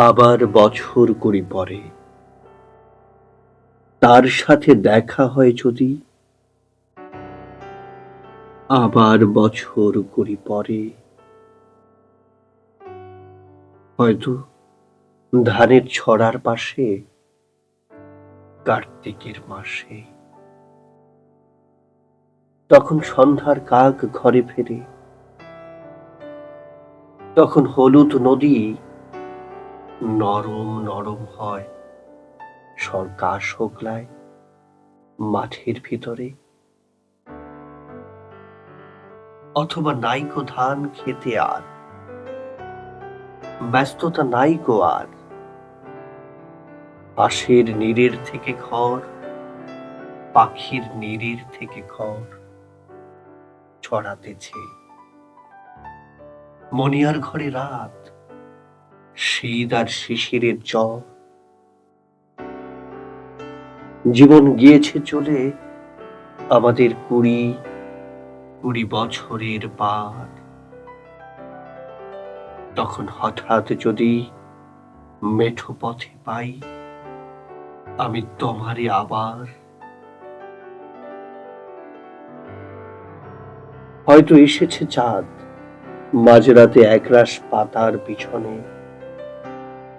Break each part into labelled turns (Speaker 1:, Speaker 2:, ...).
Speaker 1: আবার বছর কুড়ি পরে। তার সাথে দেখা হয় যদি, আবার বছর কুড়ি পরে। হয়তো ধানের ছড়ার পাশে কার্তিকের মাসে। তখন সন্ধ্যার কাক ঘরে ফেরে। তখন হলুদ নদী নরম নরম হয়। সরকার শোকলায় মাঠের ভিতরে। অথবা নাইকো ধান খেতে আর। ব্যস্ততা নাইকো আর। পাশের নীরের থেকে খড়, পাখির নীরের থেকে খড় ছড়াতেছে। মনিয়ার ঘরে রাত। শীত আর শিশিরের জ্বর। জীবন গিয়েছে চলে আমাদের কুড়ি কুড়ি বছরের পার তখন হঠাৎ যদি মেঠো পথে পাই, আমি তোমারে আবার। হয়তো এসেছে চাঁদ, মাঝরাতে একরাশ পাতার পিছনে।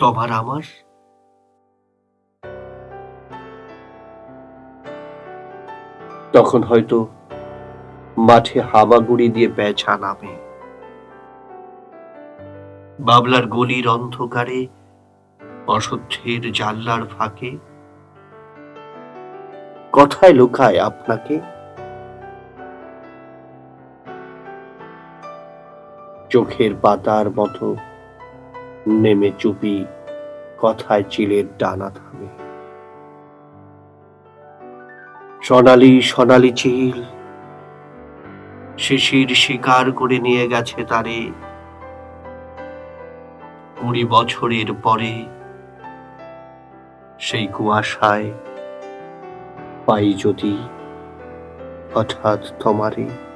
Speaker 1: তোমার আমার। তখন হয়তো মাঠে হামাগুড়ি দিয়ে পেঁচা নামে। বাবলার গলির অন্ধকারে, অসহ্যের জানলার ফাঁকে। কথায় লুকায় আপনাকে। চোখের পাতার মতো নেমে চুপি কথায় চিলের ডানা থামে। সোনালি সোনালি চিল, শিশির শিকার করে নিয়ে গেছে তারে। কুড়ি বছরের পরে সেই কুয়াশায় পাই যদি হঠাৎ তোমারে।